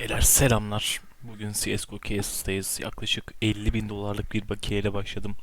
Beyler selamlar. Bugün CSGO Case'dayız. Yaklaşık 50 bin dolarlık bir bakiyeyle başladım.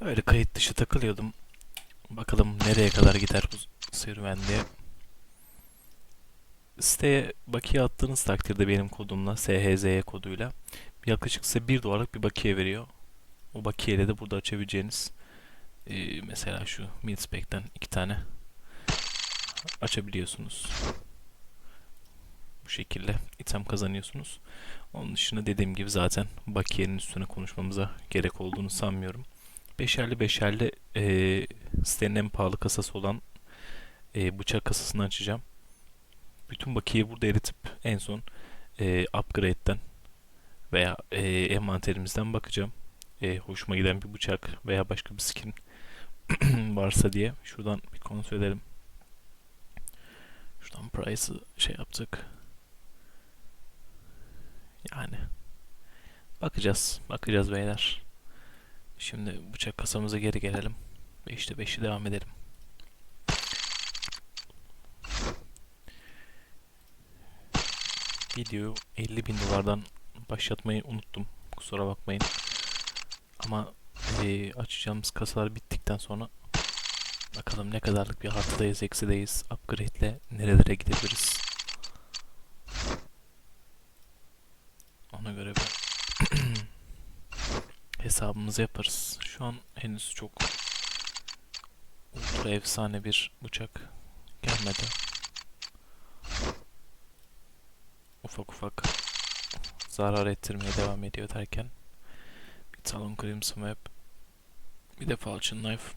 Öyle kayıt dışı takılıyordum. Bakalım nereye kadar gider bu serüven diye. Siteye bakiye attığınız takdirde benim kodumla SHZY koduyla yaklaşık size 1 dolarlık bir bakiye veriyor. O bakiyeyle de burada açabileceğiniz eee, mesela şu Milspec'ten iki tane açabiliyorsunuz bu şekilde item kazanıyorsunuz. Onun dışında dediğim gibi zaten bakiyenin üstüne konuşmamıza gerek olduğunu sanmıyorum. Beşerli beşerli eee sitenin en pahalı kasası olan eee, bıçak kasasını açacağım. Bütün bakiyeyi burada eritip en son eee upgrade'den veya eee, envanterimizden bakacağım. Eee, hoşuma giden bir bıçak veya başka bir skin varsa diye. Şuradan bir kontrol edelim. Şuradan price'ı şey yaptık. Yani bakacağız. Bakacağız beyler. Şimdi bıçak kasamıza geri gelelim. 5'te 5'i devam edelim. Videoyu 50 bin dolardan başlatmayı unuttum. Kusura bakmayın. Ama eee, açacağımız kasalar bittikten sonra bakalım ne kadarlık bir artıdayız, eksideyiz. Upgrade ile nerelere gidebiliriz. Ona göre bir hesabımızı yaparız. Şu an henüz çok ultra efsane bir bıçak gelmedi. Ufak ufak zarar ettirmeye devam ediyor derken bir Talon Crimson Web bir de Falchion Knife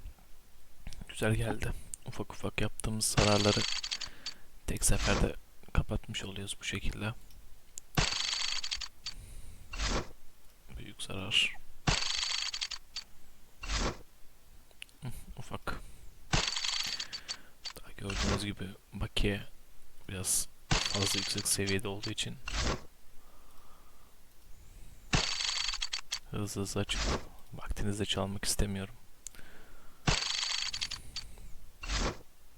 güzel geldi. Ufak ufak yaptığımız zararları tek seferde kapatmış oluyoruz bu şekilde. Büyük zarar. Hı, Ufak. Daha gördüğünüz gibi bakiye biraz fazla yüksek seviyede olduğu için hızlı hızlı açıp vaktinizi de çalmak istemiyorum.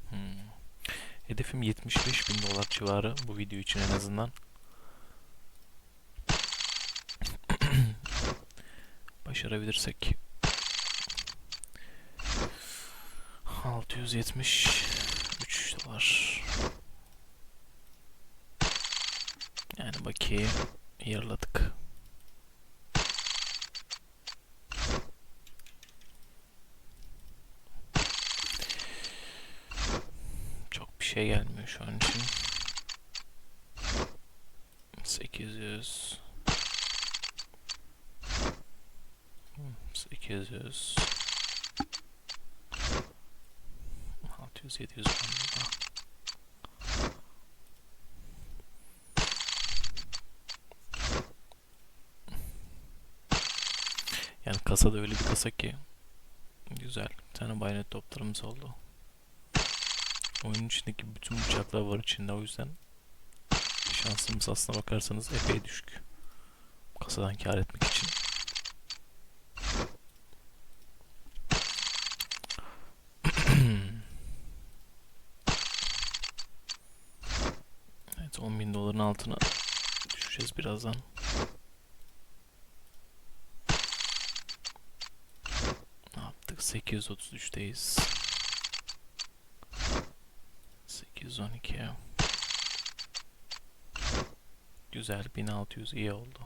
Hmm. Hedefim 75 bin dolar civarı bu video için en azından. Başarabilirsek 673 dolar. Yani bakiyeyi yarıladık. Çok bir şey gelmiyor şu an için. 800 800 600 700 bandında. Yani kasada öyle bir kasa ki güzel. Bir tane bayonet toplarımız oldu. Oyunun içindeki bütün bıçaklar var içinde o yüzden şansımız aslına bakarsanız epey düşük. Kasadan kar etmek için. Evet 10 bin doların altına düşeceğiz birazdan. Ne yaptık? 833'teyiz. 812. Güzel 1600 iyi oldu.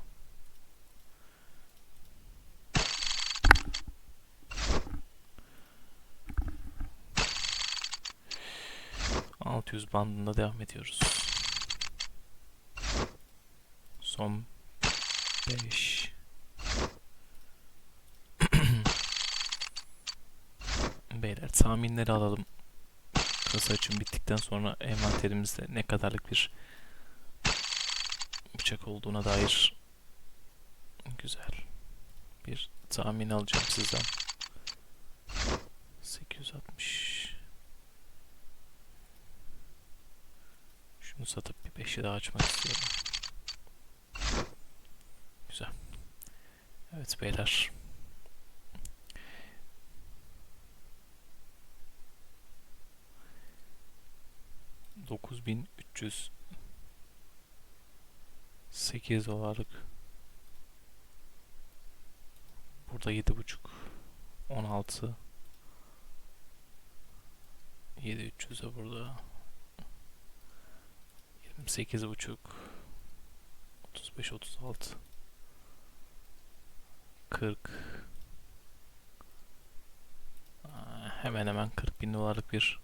Altı yüz bandında devam ediyoruz. Son 5 Beyler tahminleri alalım. Kasa açım bittikten sonra envanterimizde ne kadarlık bir bıçak olduğuna dair güzel bir tahmin alacağım sizden. 860 Şunu satıp bir 5'i daha açmak istiyorum. Güzel. Evet beyler. Dokuz bin üç yüz 8 dolarlık. Burada 7.5 16 7300 de burada 28.5 35 36 40 Aa, hemen hemen 40 bin dolarlık bir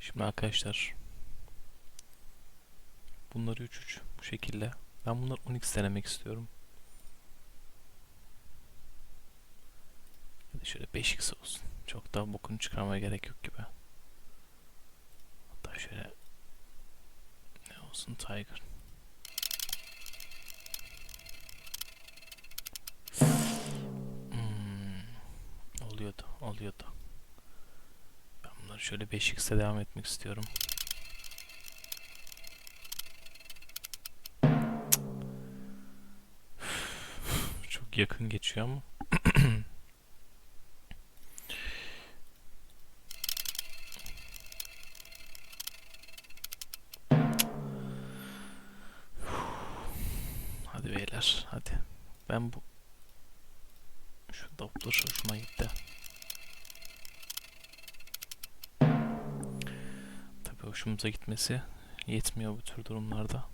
Şimdi arkadaşlar bunları 3-3 bu şekilde ben bunları 10x denemek istiyorum. Ya da şöyle 5x olsun. Çok daha bokunu çıkarmaya gerek yok gibi. Hatta şöyle ne olsun Tiger. Oluyordu. Ben bunları şöyle 5x'e devam etmek istiyorum. Çok yakın geçiyor ama. Hadi beyler hadi. Ben bu şu Doppler hoşuma gitti. Hoşumuza gitmesi yetmiyor bu tür durumlarda.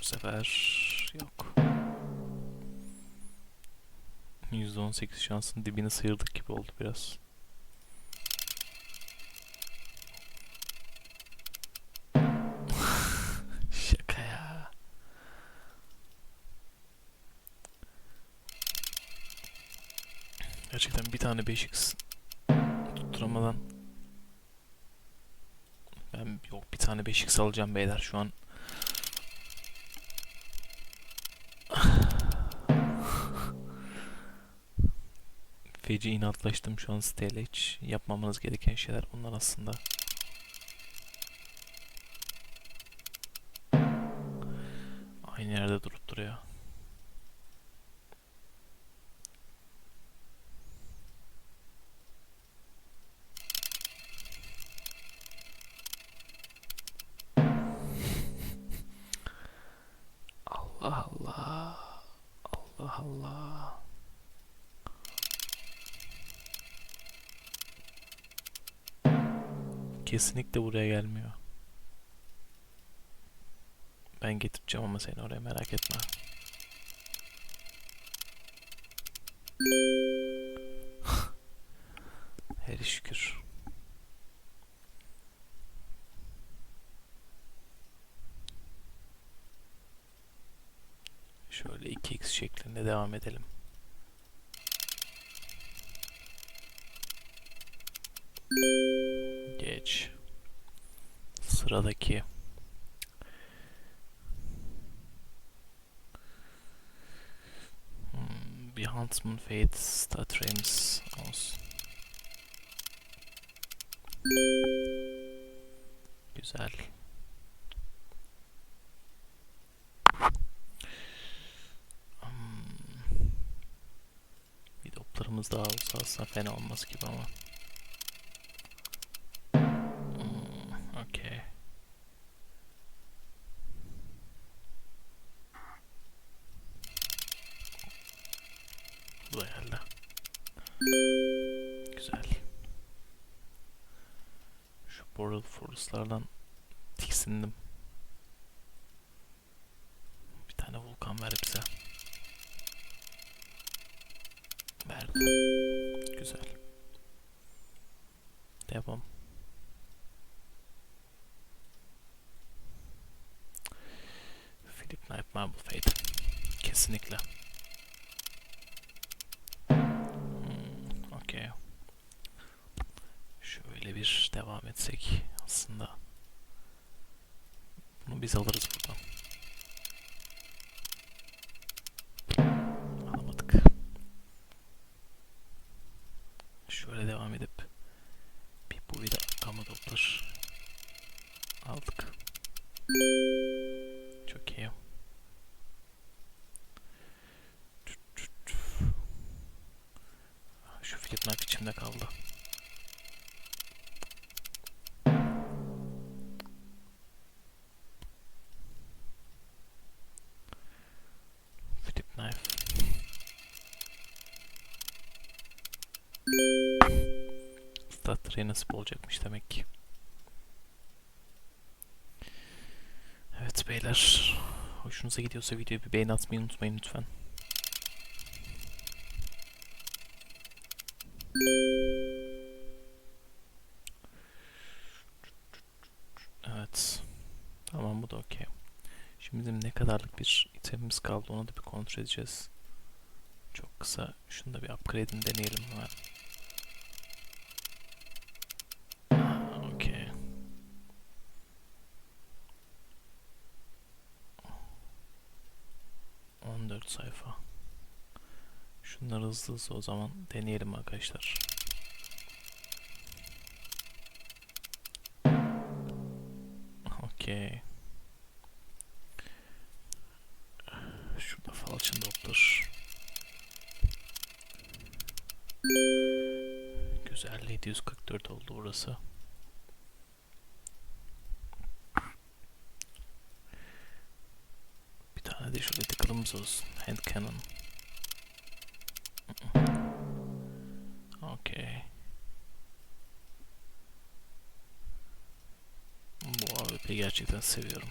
Bu sefer yok. %18 şansın dibini sıyırdık gibi oldu biraz. Tane 5x tutturamadan ben yok bir tane 5x alacağım beyler şu an Feci inatlaştım şu an siteyle hiç yapmamanız gereken şeyler bunlar aslında. Aynı yerde durup duruyor. Kesinlikle buraya gelmiyor. Ben getireceğim ama seni oraya merak etme. Her şükür. Şöyle 2x şeklinde devam edelim. Geç. Sıradaki. Hmm, bir Huntsman Fate Statrames olsun. Güzel. Hmm. Bir doplarımız daha olsa fena olmaz gibi ama. Boreal Forest'lardan tiksindim. Bir tane volkan ver bize. Verdi. Güzel. Devam. Philip Knight Marble Fate. Kesinlikle. Hmm, Okey. Şöyle bir devam etsek aslında. Bunu biz alırız buradan. Alamadık. Şöyle devam edip bir bu vida kama toplar. Aldık. Çok iyi. Şu Knight içimde kaldı. Tatlıya nasip olacakmış demek ki. Evet beyler. Hoşunuza gidiyorsa videoya bir beğeni atmayı unutmayın lütfen. Evet. Tamam bu da okey. Şimdi bizim ne kadarlık bir itemimiz kaldı onu da bir kontrol edeceğiz. Çok kısa şunu da bir upgrade'ini deneyelim hemen. 4 sayfa. Şunları hızlı hızlı o zaman deneyelim arkadaşlar. Okey. Şurada falçın doktor. Güzel 744 oldu burası. De şu radical'ımız olsun. Hand cannon. Okey. Bu AWP gerçekten seviyorum.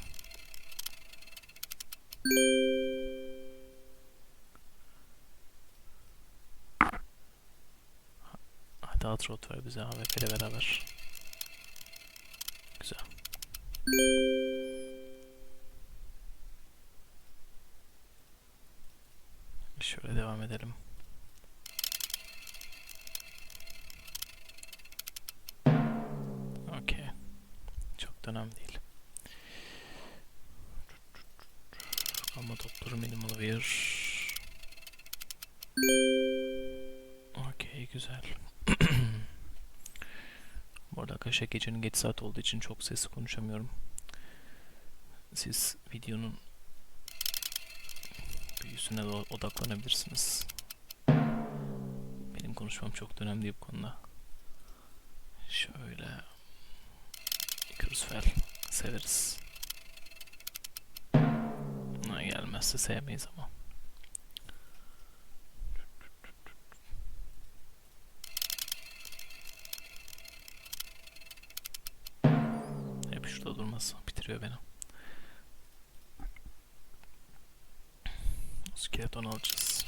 Hadi Outrot ver bize AWP ile beraber. Güzel. Edelim. Okey. Çok da önemli değil. Ama doktoru minimal wear. Okey güzel. Bu arada arkadaşlar gecenin geç saat olduğu için çok sesli konuşamıyorum. Siz videonun büyüsüne odaklanabilirsiniz. Benim konuşmam çok önemli bu konuda. Şöyle Icarus Fel severiz. Buna gelmezse sevmeyiz ama. Skeleton alacağız.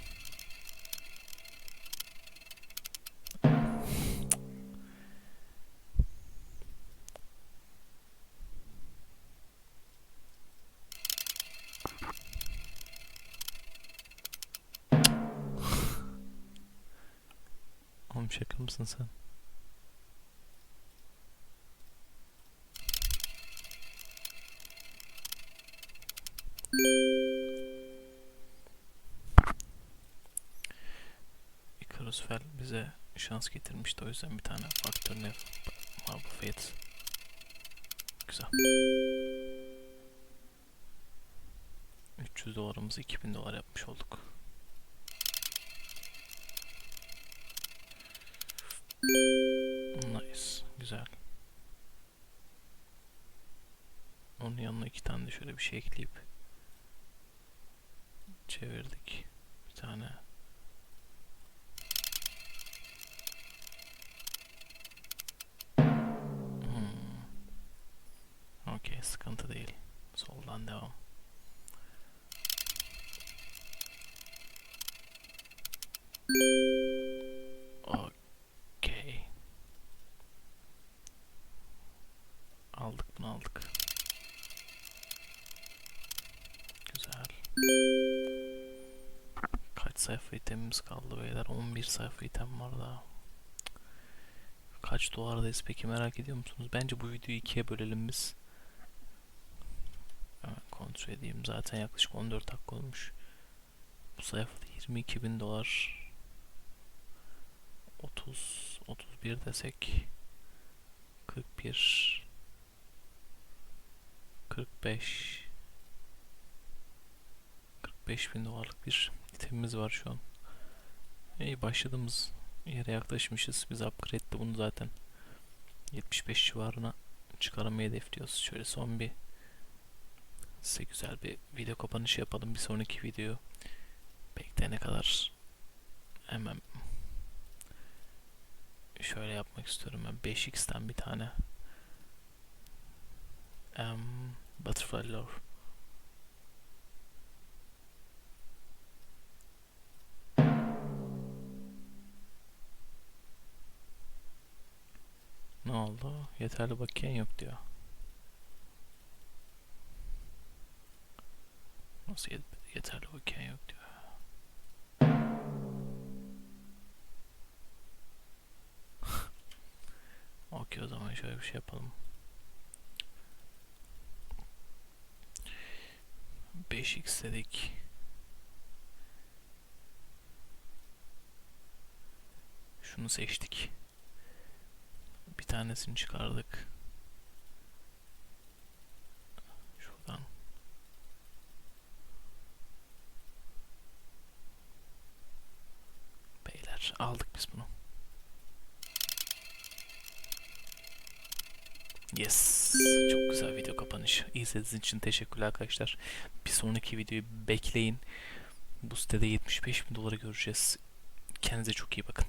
Oğlum şaka mısın sen? Fel bize şans getirmişti. O yüzden bir tane faktör ne? Marble Fate Güzel 300 dolarımızı 2000 dolar yapmış olduk. Nice. Güzel. Onun yanına iki tane de şöyle bir şey ekleyip çevirdik. Bir tane Soldan devam. Okey. Aldık bunu aldık. Güzel. Kaç sayfa itemimiz kaldı beyler? 11 sayfa item var daha. Kaç dolardayız peki merak ediyor musunuz? Bence bu videoyu ikiye bölelim biz. Kontrol edeyim. Zaten yaklaşık 14 dakika olmuş. Bu sayfada 22 bin dolar. 30, 31 desek. 41. 45. 45 bin dolarlık bir itemimiz var şu an. İyi başladığımız yere yaklaşmışız. Biz upgrade'de bunu zaten 75 civarına çıkarmayı hedefliyoruz. Şöyle son bir size güzel bir video kapanışı yapalım. Bir sonraki video bekleyene kadar hemen şöyle yapmak istiyorum ben. 5x'ten bir tane. Em, butterfly lore. Ne oldu? Yeterli bakiyen yok diyor. Yet- yeterli bakiyen yok diyor. Okey o zaman şöyle bir şey yapalım. 5x dedik. Şunu seçtik. Bir tanesini çıkardık. Şuradan. Aldık biz bunu. Yes. Çok güzel video kapanışı. İzlediğiniz için teşekkürler arkadaşlar. Bir sonraki videoyu bekleyin. Bu sitede 75 bin dolara göreceğiz. Kendinize çok iyi bakın.